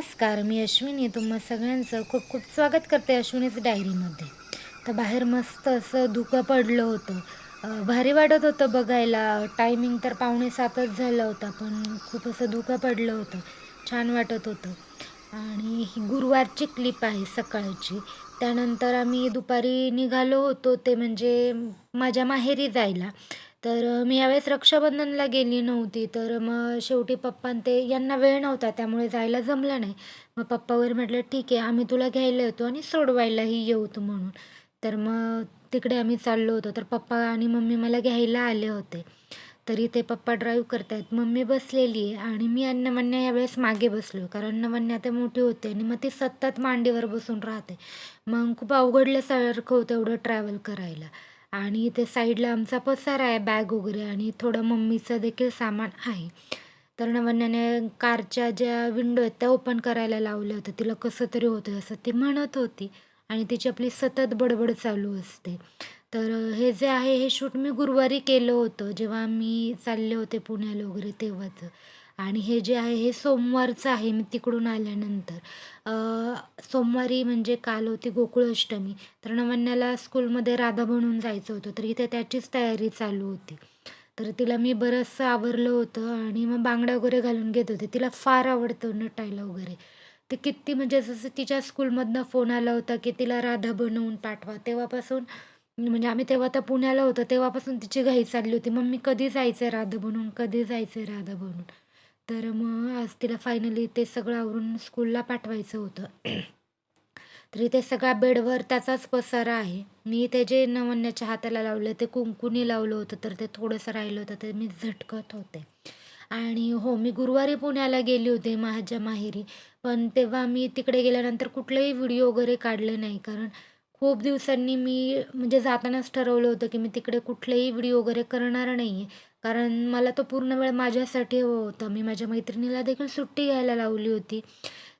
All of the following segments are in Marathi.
नमस्कार मी अश्विनी. तुम्हा सगळ्यांचं खूप खूप स्वागत करते अश्विनीच डायरीमध्ये. तर बाहेर मस्त असं धुकं पडलं होतं. भारी वाटत होतं बघायला. टायमिंग तर पावणे सातच झालं होता पण खूप असं धुकं पडलं होतं. छान वाटत होतं. आणि ही गुरुवारची क्लिप आहे सकाळची. त्यानंतर आम्ही दुपारी निघालो होतो ते म्हणजे माझ्या माहेरी जायला. तर मी यावेळेस रक्षाबंधनला गेली नव्हती. तर मग शेवटी पप्पा ते यांना वेळ नव्हता त्यामुळे जायला जमलं नाही. मग पप्पावर म्हटलं ठीक आहे आम्ही तुला घ्यायला येतो आणि सोडवायलाही येऊ तू म्हणून. तर मग तिकडे आम्ही चाललो होतो. तर पप्पा आणि मम्मी मला घ्यायला आले होते. तरी ते पप्पा ड्राईव्ह करतायत. मम्मी बसलेली आहे आणि मी आणि यावेळेस मागे बसलो कारण नवन्या आता मोठी होते आणि मग ती सतत मांडीवर बसून राहते. मग खूप अवघडल्यासारखं होतं एवढं ट्रॅव्हल करायला. आणि इथे साईडला आमचा पसारा आहे बॅग वगैरे आणि थोडं मम्मीचं देखील सामान आहे. तर नवन्याने कारच्या ज्या विंडो आहेत त्या ओपन करायला लावल्या होत्या. तिला कसं तरी होतं असं ती म्हणत होती आणि तिची आपली सतत बडबड चालू असते. तर हे जे आहे हे शूट मी गुरुवारी केलं होतं. जेव्हा मी चालले होते पुण्याला वगैरे तेव्हाचं. आणि हे जे आहे हे सोमवारचं आहे मी तिकडून आल्यानंतर. सोमवारी म्हणजे काल होती गोकुळाष्टमी तर नवन्याला स्कूलमध्ये राधा बनून जायचं होतं तर इथे त्याचीच तयारी चालू होती. तर तिला मी बरंचसं आवरलं होतं आणि मग बांगड्या वगैरे घालून घेत होते. तिला फार आवडतं नटायला वगैरे. ते किती म्हणजे जसं तिच्या स्कूलमधनं फोन आला होता की तिला राधा बनवून पाठवा. तेव्हापासून म्हणजे आम्ही तेव्हा तर पुण्याला होतो तेव्हापासून तिची घाई चालली होती. मग मी कधी जायचं आहे राधा बनवून? कधी जायचं आहे राधा बनवून? तर मग आज तिला फायनली ते सगळं आवरून स्कूलला पाठवायचं होतं. तर इथे सगळ्या बेडवर त्याचाच पसारा आहे. मी ते जे नवन्याच्या हाताला लावलं ते कुंकुनी लावलं होतं तर ते थोडंसं राहिलं होतं ते मी झटकत होते. आणि हो मी गुरुवारी पुण्याला गेली होते माझ्या माहेरी. पण तेव्हा मी तिकडे गेल्यानंतर कुठलेही व्हिडिओ वगैरे काढले नाही कारण खूप दिवसांनी मी म्हणजे जातानाच ठरवलं होतं की मी तिकडे कुठलेही व्हिडिओ वगैरे करणार नाही आहे कारण मला तो पूर्ण वेळ माझ्यासाठी हवा होता. मी माझ्या मैत्रिणीला देखील सुट्टी घ्यायला लावली होती.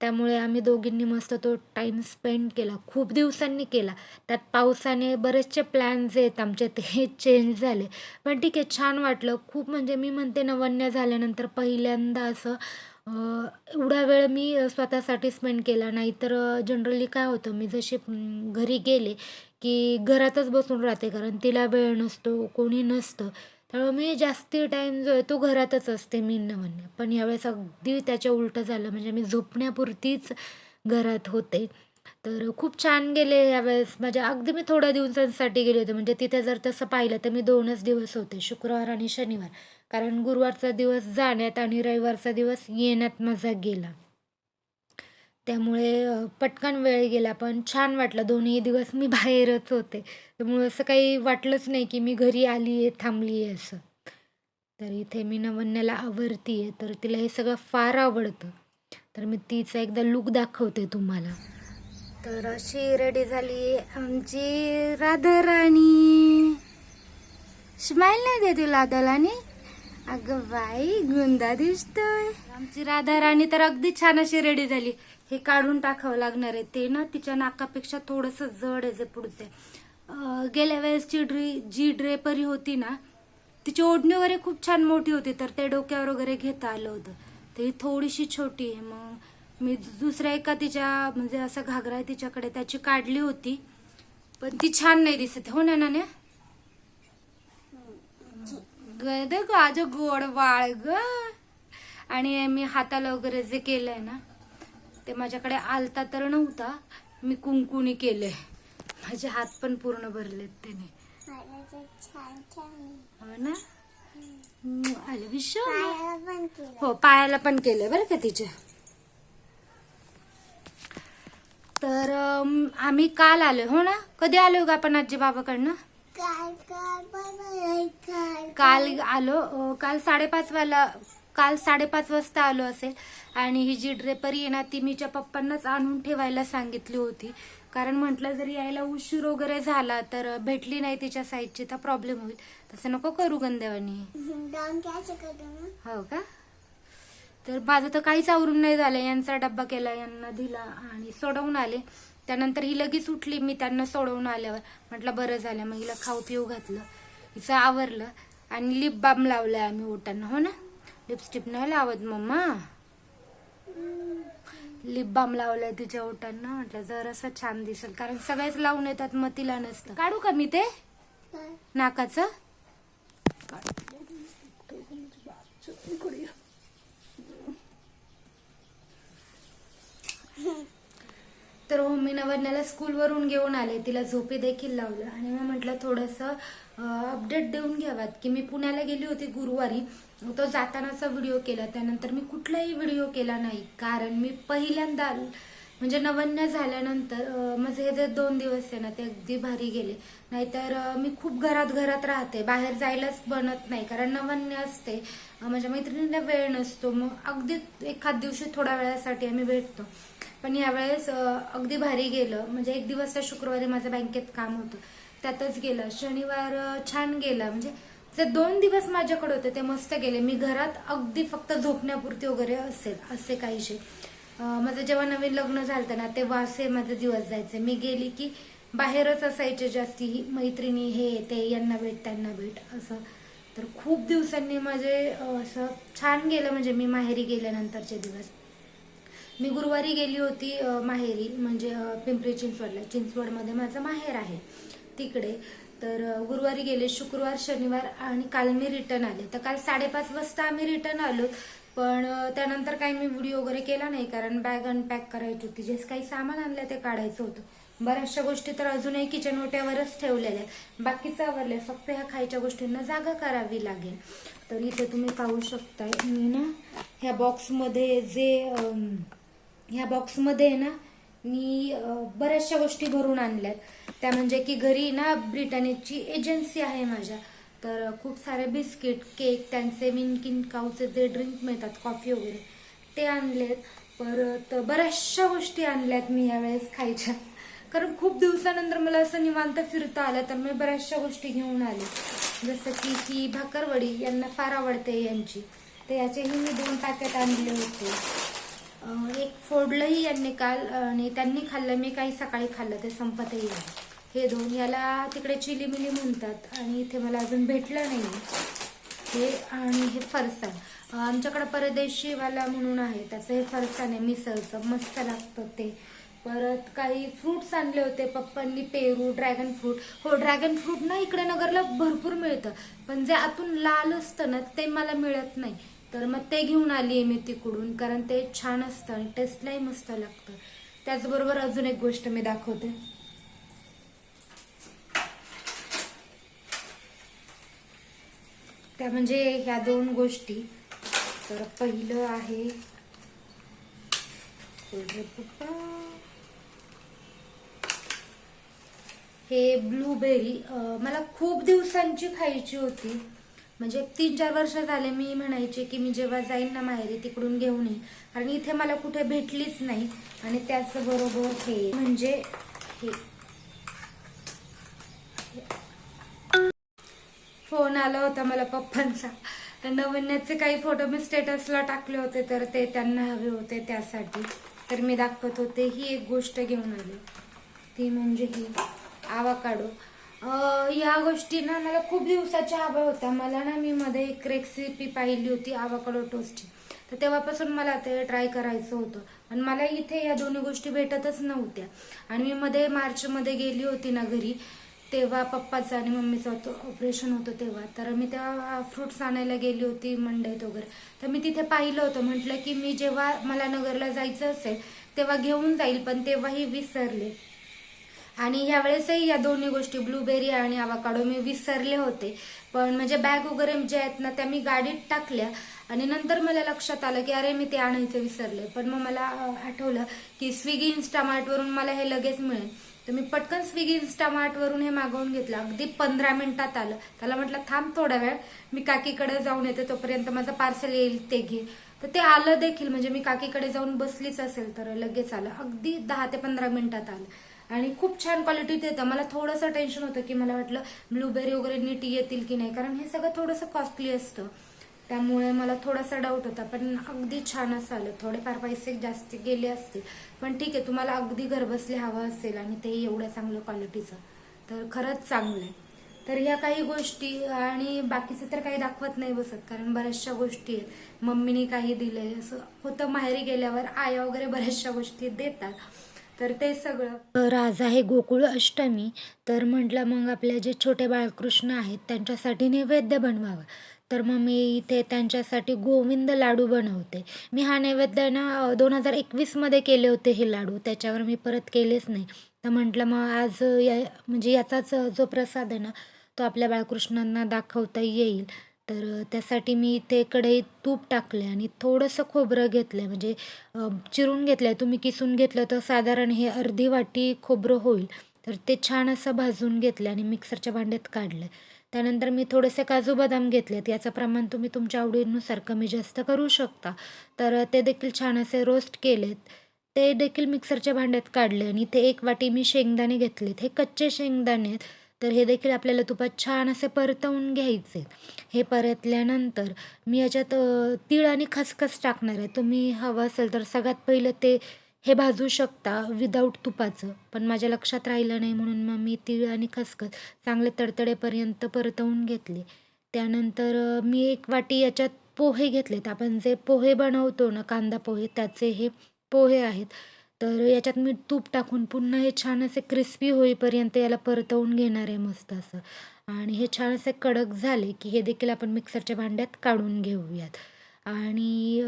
त्यामुळे आम्ही दोघींनी मस्त तो टाईम स्पेंड केला. खूप दिवसांनी केला. त्यात पावसाने बरेचसे प्लॅन्स आहेत. आमचे ते चेंज झाले. पण ठीक आहे छान वाटलं. खूप म्हणजे मी म्हणते नवन्य झाल्यानंतर पहिल्यांदा असं एवढा वेळ मी स्वतःसाठी स्पेंड केला. नाहीतर जनरली काय होतं मी जसे घरी गेले की घरातच बसून राहते. कारण तिला वेळ नसतो कोणी नसतं. त्यामुळे मी जास्ती टाईम जो आहे तो घरातच असते मी न म्हणणे. पण यावेळेस अगदी त्याच्या उलटं झालं म्हणजे मी झोपण्यापुरतीच घरात होते. तर खूप छान गेले यावेळेस. माझ्या अगदी मी थोड्या दिवसांसाठी गेले होते. म्हणजे तिथे जर तसं पाहिलं तर मी दोनच दिवस होते शुक्रवार आणि शनिवार. कारण गुरुवारचा दिवस जाण्यात आणि रविवारचा दिवस येण्यात माझा गेला. त्यामुळे पटकन वेळ गेला. पण छान वाटलं. दोन्ही दिवस मी बाहेरच होते. त्यामुळे असं काही वाटलंच नाही की मी घरी आली आहे थांबली आहे असं. तर इथे मी नवन्याला आवडती आहे तर तिला हे सगळं फार आवडतं. तर मी तिचा एकदा लुक दाखवते तुम्हाला. तर अशी रेडी झाली आमची राधाराणी. स्माईल नाही देते लादालानी. अगं बाई गुंदा दिसतोय. आमची राधाराणी तर अगदी छान अशी रेडी झाली. हे काढून टाकावं लागणार आहे. ते ना तिच्या नाकापेक्षा थोडंसं जड आहे जे पुढचे. गेल्या वेळेसची ड्री जी ड्रेपरी होती ना तिची ओढणी वगैरे खूप छान मोठी होती तर ते डोक्यावर वगैरे घेता आलं होतं. तर ही थोडीशी छोटी आहे. मग मी दुसऱ्या एका तिच्या म्हणजे असं घागरा आहे तिच्याकडे त्याची काढली होती. पण ती छान नाही दिसत. हो ना नाण्या? गद आज गोड वाळ ग. आणि मी हाताला वगैरे जे केलंय ना ते माझ्याकडे आलता तर नव्हता. मी कुंकुनी केलंय माझे हात पण पूर्ण भरलेत त्याने. हो ना? आलं हो पायाला पण केलंय बरं का तिच्या तर आम्ही काल आलो हो ना? कधी आलो का आपण आजी बाबाकडनं? काल आलो अ, काल साडेपाच वाला काल साडेपाच वाजता आलो असेल. आणि ही जी ड्रेपरी आहे ना ती मीच्या पप्पांनाच आणून ठेवायला सांगितली होती. कारण म्हटलं जर यायला उशीर वगैरे झाला तर भेटली नाही तिच्या साईजची तर प्रॉब्लेम होईल. तसं नको करू गंदेवानी हो का? तर माझं तर काहीच आवरून नाही झालं. यांचा डब्बा केला यांना दिला आणि सोडवून आले. त्यानंतर ही लगेच उठली मी त्यांना सोडवून आल्यावर. म्हटलं बरं झालं मग हिला खाऊ पिऊ घातलं. हिचं आवरलं आणि लिप बाम लावलाय आम्ही ओटांना हो ना? लिपस्टिक नाही लावत मम्मा. लिप बाम लावलाय तिच्या ओटांना म्हटलं जरासं छान दिसेल. कारण सगळेच लावून येतात मग तिला नसतं. काढू का मी ते? नाकाचं? तर हो मी नवन्याला स्कूलवरून घेऊन आले. तिला झोपी देखील लावलं. आणि मग म्हटलं थोडंसं अपडेट देऊन घ्यावात की मी पुण्याला गेली होती गुरुवारी. तो जातानाचा व्हिडिओ केला. त्यानंतर मी कुठलाही व्हिडिओ केला नाही. कारण मी पहिल्यांदा म्हणजे नवन्य झाल्यानंतर माझे हे जे दोन दिवस आहे ना ते अगदी भारी गेले. नाहीतर मी खूप घरात घरात राहते. बाहेर जायलाच बनत नाही. कारण नवन्य असते. माझ्या मैत्रिणीला वेळ नसतो. मग अगदी एखाद दिवशी थोड्या वेळासाठी आम्ही भेटतो. पण यावेळेस अगदी भारी गेलं. म्हणजे एक दिवस त्या शुक्रवारी माझं बँकेत काम होतं. त्यातच गेलं. शनिवार छान गेला. म्हणजे जे दोन दिवस माझ्याकडे होते ते मस्त गेले. मी घरात अगदी फक्त झोपण्यापुरती वगैरे असेल असे काहीशे. माझं जेव्हा नवीन लग्न झालं ना तेव्हा असे माझे दिवस जायचे. मी गेली की बाहेरच असायचे जास्ती. ही मैत्रिणी हे ते यांना भेट त्यांना भेट असं. तर खूप दिवसांनी माझे असं छान गेलं. म्हणजे मी माहेरी गेल्यानंतरचे दिवस. मी गुरुवारी गेली होती माहेरी. म्हणजे पिंपरी चिंचवडला. चिंचवडमध्ये माझं माहेर आहे. तिकडे. तर गुरुवारी गेले शुक्रवार शनिवार आणि काल मी रिटर्न आले. तर काल साडेपाच वाजता आम्ही रिटर्न आलो. पण त्यानंतर काही मी व्हिडिओ वगैरे केला नाही कारण बॅग अनपॅक करायची होती. जे काही सामान आणलं ते काढायचं होतं. बऱ्याचशा गोष्टी तर अजूनही किचन ओट्यावरच ठेवलेल्या आहेत. बाकीचं आवरले फक्त ह्या खायच्या गोष्टींना जागा करावी लागेल. तर इथे तुम्ही पाहू शकताय. मी ना ह्या बॉक्समध्ये जे ह्या बॉक्समध्ये आहे ना मी बऱ्याचशा गोष्टी भरून आणल्यात. त्या म्हणजे की घरी ना ब्रिटानियाची एजन्सी आहे माझ्या. तर खूप सारे बिस्किट केक त्यांचे मिनकिन काऊचे जे ड्रिंक मिळतात कॉफी वगैरे ते आणलेत. परत बऱ्याचशा गोष्टी आणल्यात मी यावेळेस खायच्या. कारण खूप दिवसानंतर मला असं निवांत फिरता आलं तर मी बऱ्याचशा गोष्टी घेऊन आले. जसं की ही भाकरवडी यांना फार आवडते यांची. तर याचेही मी दोन पॅकेट आणले होते. एक फोडलंही यांनी काल आणि त्यांनी खाल्लं मी काही सकाळी खाल्लं ते संपतही आहे हे दोन याला तिकडे चिली मिली म्हणतात आणि इथे मला अजून भेटलं नाही. हे आणि हे फरसाण. आमच्याकडं परदेशीवाला म्हणून आहे त्याचं हे फरसाण आहे मिसळचं मस्त लागतं ते. परत काही फ्रुट्स आणले होते पप्पांनी पेरू ड्रॅगन फ्रूट हो ड्रॅगन फ्रूट ना इकडे नगरला भरपूर मिळतं पण जे आतून लाल असतं ना ते मला मिळत नाही. तर मग ते घेऊन आली आहे मी तिकडून कारण ते छान असतं आणि टेस्टलाही मस्त लागतं. त्याचबरोबर अजून एक गोष्ट मी दाखवते. त्या म्हणजे ह्या दोन गोष्टी. तर पहिलं आहे हे ब्लूबेरी मला खूप दिवसांची खायची होती. म्हणजे तीन चार वर्ष झाले मी म्हणायचे की मी जेव्हा जाईन ना माहेरी तिकडून घेऊन येईन कारण इथे मला कुठे भेटलीच नाही. आणि त्याचबरोबर हे म्हणजे हे. फोन आला होता मला पप्पांचा. तर नवन्याचे काही फोटो मी स्टेटसला टाकले होते तर ते त्यांना हवे होते त्यासाठी. तर मी दाखवत होते ही एक गोष्ट घेऊन आली. ती म्हणजे ही. आवाकाडो. या गोष्टी ना मला खूप दिवसाच्या हव्या होत्या मला ना मी मध्ये एक रेसिपी पाहिली होती आवाकडो टोस्टची तर तेव्हापासून मला ते ट्राय करायचं होतं. आणि मला इथे या दोन्ही गोष्टी भेटतच नव्हत्या. आणि मी मध्ये मार्चमध्ये गेली होती ना घरी तेव्हा पप्पाचं आणि मम्मीचं होतं ऑपरेशन होतं तेव्हा. तर मी तेव्हा फ्रुट्स आणायला गेली होती मंडईत वगैरे. तर मी तिथे पाहिलं होतं. म्हटलं की मी जेव्हा मला नगरला जायचं असेल तेव्हा घेऊन जाईल पण तेव्हाही विसरले. आणि यावेळेसही या दोन्ही गोष्टी ब्लूबेरी आणि आवाकाडो मी विसरले होते. पण म्हणजे बॅग वगैरे ज्या आहेत ना त्या मी गाडीत टाकल्या आणि नंतर मला लक्षात आलं की अरे मी ते आणायचं विसरले. पण मग मला आठवलं की स्विगी इन्स्टामार्टवरून मला हे लगेच मिळेल. तर मी पटकन स्विगी इन्स्टामार्टवरून हे मागवून घेतलं. अगदी पंधरा मिनिटात आलं. त्याला म्हटलं थांब थोडा वेळ. मी काकीकडे जाऊन येते. तोपर्यंत माझं पार्सल येईल ते घे. तर ते आलं देखील. म्हणजे मी काकीकडे जाऊन बसलीच असेल तर लगेच आलं. अगदी दहा ते पंधरा मिनिटात आलं. आणि खूप छान क्वालिटीत येतं. मला थोडंसं टेन्शन होतं की मला वाटलं ब्लूबेरी वगैरे नीट येतील की नाही. कारण हे सगळं थोडंसं कॉस्टली असतं. त्यामुळे मला थोडासा डाऊट होता. पण अगदी छान असं आलं थोडेफार पैसे जास्त गेले असतील. पण ठीक आहे तुम्हाला अगदी घरबसले हवं असेल आणि ते एवढ्या चांगलं क्वालिटीचं तर खरंच चांगलं आहे तर ह्या काही गोष्टी आणि बाकीचं तर काही दाखवत नाही बसत. कारण बऱ्याचशा गोष्टी आहेत. मम्मीने काही दिलंय. असं होतं माहेरी गेल्यावर आया वगैरे बऱ्याचशा गोष्टी देतात. तर ते सगळं. तर आज आहे गोकुळ अष्टमी तर म्हटलं मग आपले जे छोटे बाळकृष्ण आहेत त्यांच्यासाठी नैवेद्य बनवावं. तर मग मी इथे त्यांच्यासाठी गोविंद लाडू बनवते. मी हा नैवेद्य ना दोन हजार एकवीसमध्ये केले होते हे लाडू. त्याच्यावर मी परत केलेच नाही. तर म्हटलं मग आज या म्हणजे याचाच जो प्रसाद आहे ना तो आपल्या बाळकृष्णांना दाखवता येईल. तर त्यासाठी मी इथे कढईत तूप टाकले आणि थोडंसं खोबरं घेतलं म्हणजे चिरून घेतलं आहे तुम्ही किसून घेतलं तर साधारण हे अर्धी वाटी खोबरं होईल. तर ते छान असं भाजून घेतलं आणि मिक्सरच्या भांड्यात काढलं त्यानंतर मी थोडेसे काजू बदाम घेतलेत. याचं प्रमाण तुम्ही तुमच्या आवडीनुसार कमी जास्त करू शकता. तर ते देखील छान असे रोस्ट केलेत. ते देखील मिक्सरच्या भांड्यात काढले आणि ते एक वाटी मी शेंगदाणे घेतलेत. हे कच्चे शेंगदाणे आहेत. तर हे देखील आपल्याला तुपात छान असे परतवून घ्यायचे. हे परतल्यानंतर मी याच्यात तीळ आणि खसखस टाकणार आहे. तुम्ही हवं असेल तर सगळ्यात पहिलं ते हे भाजू शकता विदाऊट तुपाचं. पण माझ्या लक्षात राहिलं नाही म्हणून मग मी तीळ आणि खसखस चांगले तडतडेपर्यंत परतवून घेतले. त्यानंतर मी एक वाटी याच्यात पोहे घेतलेत. आपण जे पोहे बनवतो ना कांदा पोहे त्याचे हे पोहे आहेत. तर याच्यात मी तूप टाकून पुन्हा हे छान असे क्रिस्पी होईपर्यंत याला परतवून घेणार आहे मस्त असं. आणि हे छान असे कडक झाले की हे देखील आपण मिक्सरच्या भांड्यात काढून घेऊयात. आणि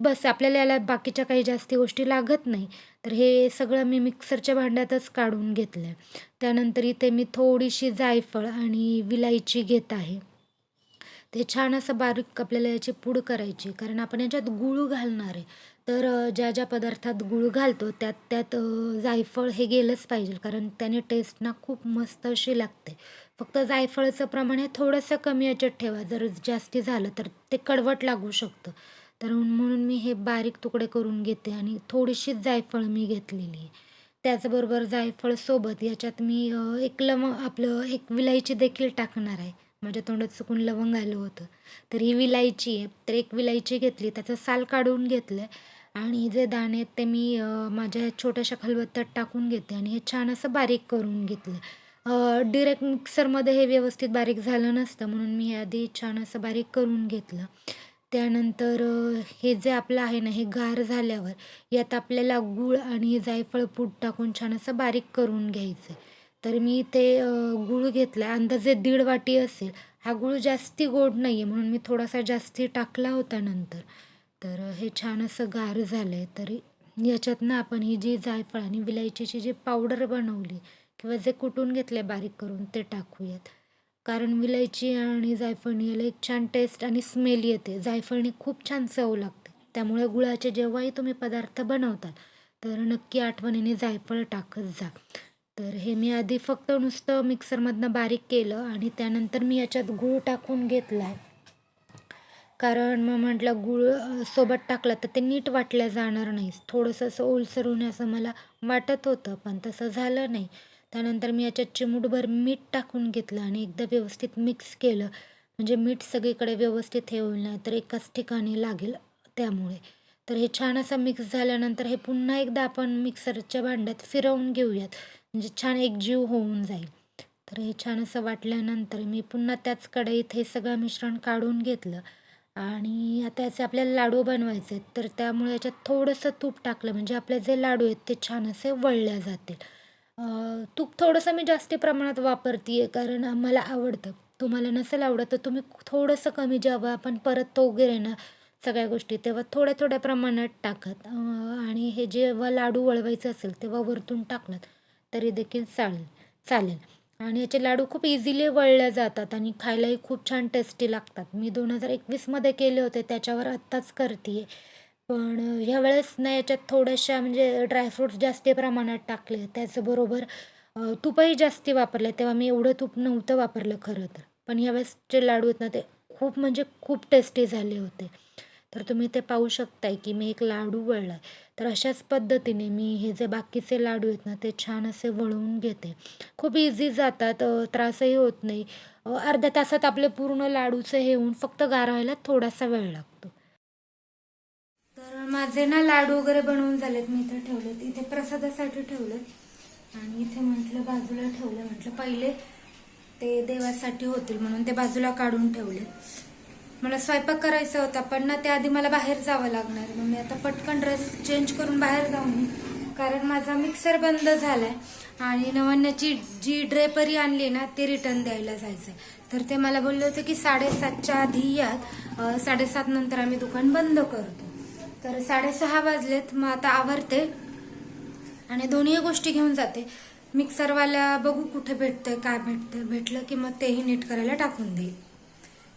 बस आपल्याला याला बाकीच्या काही जास्ती गोष्टी लागत नाही. तर हे सगळं मी मिक्सरच्या भांड्यातच काढून घेतलं आहे त्यानंतर इथे मी थोडीशी जायफळ आणि विलायची घेत आहे. ते छान असं बारीक आपल्याला याची पूड करायची कारण आपण याच्यात गूळ घालणार आहे. तर ज्या ज्या पदार्थात गूळ घालतो त्यात त्यात जायफळ हे गेलंच पाहिजे. कारण त्याने टेस्ट ना खूप मस्त अशी लागते. फक्त जायफळाचं प्रमाण हे थोडंसं कमी याच्यात ठेवा. जर जास्ती झालं तर ते कडवट लागू शकतं. तर म्हणून मी हे बारीक तुकडे करून घेते आणि थोडीशीच जायफळ मी घेतलेली आहे. त्याचबरोबर जायफळ सोबत याच्यात मी एक लवंग आपलं एक विलायची देखील टाकणार आहे. माझ्या तोंडात चुकून लवंग आलं होतं. तर ही विलायची आहे. तर एक विलायची घेतली. त्याचं साल काढून घेतलं आणि जे दाणे आहेत ते मी माझ्या छोट्याशा खलबत्त्यात टाकून घेते आणि हे छान असं बारीक करून घेतलं. डिरेक्ट मिक्सरमध्ये हे व्यवस्थित बारीक झालं नसतं म्हणून मी हे आधी छान असं बारीक करून घेतलं. त्यानंतर हे जे आपलं आहे ना हे गार झाल्यावर यात आपल्याला गूळ आणि जायफळ पूड टाकून छान असं बारीक करून घ्यायचं तर मी ते अ, गूळ घेतला अंदाजे दीड वाटी असेल. हा गूळ जास्ती गोड नाही आहे म्हणून मी थोडासा जास्ती टाकला होता नंतर. तर हे छान असं गार झालं आहे तरी याच्यातनं आपण ही जी जायफळ आणि विलायचीची जी पावडर बनवली किंवा जे कुटून घेतले बारीक करून ते टाकूयात. कारण विलायची आणि जायफळणी याला एक छान टेस्ट आणि स्मेल येते. जायफळणी खूप छान चव लागते. त्यामुळे गुळाचे जेव्हाही तुम्ही पदार्थ बनवताल तर नक्की आठवणीने जायफळ टाकत जा. तर हे मी आधी फक्त नुसतं मिक्सरमधनं बारीक केलं आणि त्यानंतर मी याच्यात गूळ टाकून घेतला आहे कारण मग म्हटलं गूळ सोबत टाकलं तर ते नीट वाटलं जाणार नाही थोडंसं असं ओलसर होणे असं मला वाटत होतं पण तसं झालं नाही. त्यानंतर मी याच्यात चिमूटभर मीठ टाकून घेतलं आणि एकदा व्यवस्थित मिक्स केलं. म्हणजे मीठ सगळीकडे व्यवस्थित हे होईल नाही तर एकाच ठिकाणी लागेल त्यामुळे. तर हे छान असं मिक्स झाल्यानंतर हे पुन्हा एकदा आपण मिक्सरच्या भांड्यात फिरवून घेऊयात. म्हणजे छान एकजीव होऊन जाईल. तर हे छान असं वाटल्यानंतर मी पुन्हा त्याच कढईत हे सगळं मिश्रण काढून घेतलं. आणि आता याचे आपल्याला लाडू बनवायचे आहेत तर त्यामुळे याच्यात थोडंसं तूप टाकलं म्हणजे आपले जे लाडू आहेत ते छान असे वळल्या जातील. तूप थोडंसं मी जास्त प्रमाणात वापरते आहे कारण मला आवडतं. तुम्हाला नसेल आवडत तर तुम्ही थोडंसं कमी जेव्हा आपण परततो वगैरे ना सगळ्या गोष्टी तेव्हा थोड्या थोड्या प्रमाणात टाकत. आणि हे जेव्हा लाडू वळवायचं असेल तेव्हा वरतून टाकलं तरी देखील चालेल चालेल. आणि याचे लाडू खूप इझिली वळले जातात आणि खायलाही खूप छान टेस्टी लागतात. मी दोन हजार एकवीसमध्ये केले होते त्याच्यावर आत्ताच करते पण ह्या वेळेस ना याच्यात थोड्याशा म्हणजे ड्रायफ्रूट्स जास्ती प्रमाणात टाकले. त्याचबरोबर तुपही जास्ती वापरले. तेव्हा मी एवढं तूप नव्हतं वापरलं खरं तर. पण ह्यावेळेस जे लाडू आहेत ना ते खूप म्हणजे खूप टेस्टी झाले होते. तर तुम्ही ते पाहू शकताय की मी एक लाडू वळला तर अशाच पद्धतीने मी हे जे बाकीचे लाडू आहेत ना ते छान असे वळवून घेते. खूप इझी जातात त्रासही होत नाही. अर्ध्या तासात आपले पूर्ण लाडूचं हे होऊन फक्त गारवायला थोडासा वेळ लागतो. तर माझे ना लाडू वगैरे बनवून झालेत. मी इथे ठेवलेत. इथे प्रसादासाठी ठेवलेत. आणि इथे म्हटलं बाजूला ठेवलं. म्हटलं पहिले ते देवासाठी होतील म्हणून ते बाजूला काढून ठेवले मला स्वयंपाक करायचा होता पण ना त्याआधी मला बाहेर जावं लागणार. मग मी आता पटकन ड्रेस चेंज करून बाहेर जाऊन कारण माझा मिक्सर बंद झालाय आणि नवन्याची जी ड्रेपरी आणली ना ती रिटर्न द्यायला जायचंय. तर ते मला बोलले होते की साडेसातच्या आधी यात साडेसात नंतर आम्ही दुकान बंद करतो. तर साडेसहा वाजलेत मग आता आवरते आणि दोन्ही गोष्टी घेऊन जाते. मिक्सरवाल्या बघू कुठे भेटतंय काय भेटतंय. भेटलं की मग तेही नीट करायला टाकून देईल.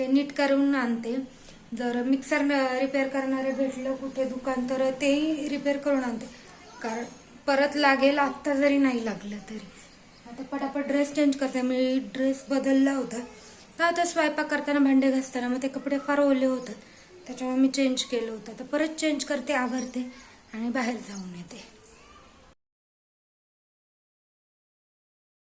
ते नीट करून आणते. जर मिक्सर रिपेअर करणारे भेटलं कुठे दुकान तर तेही रिपेअर करून आणते. कारण परत लागेल आत्ता जरी नाही लागलं तरी. आता पटापट ड्रेस चेंज करते. मी ड्रेस बदलला होता. का आता स्वयंपाक करताना भांडे घासताना मग ते कपडे फार ओले होतात. त्याच्यामुळे मी चेंज केलं होतं. तर परत चेंज करते आवरते आणि बाहेर जाऊन येते.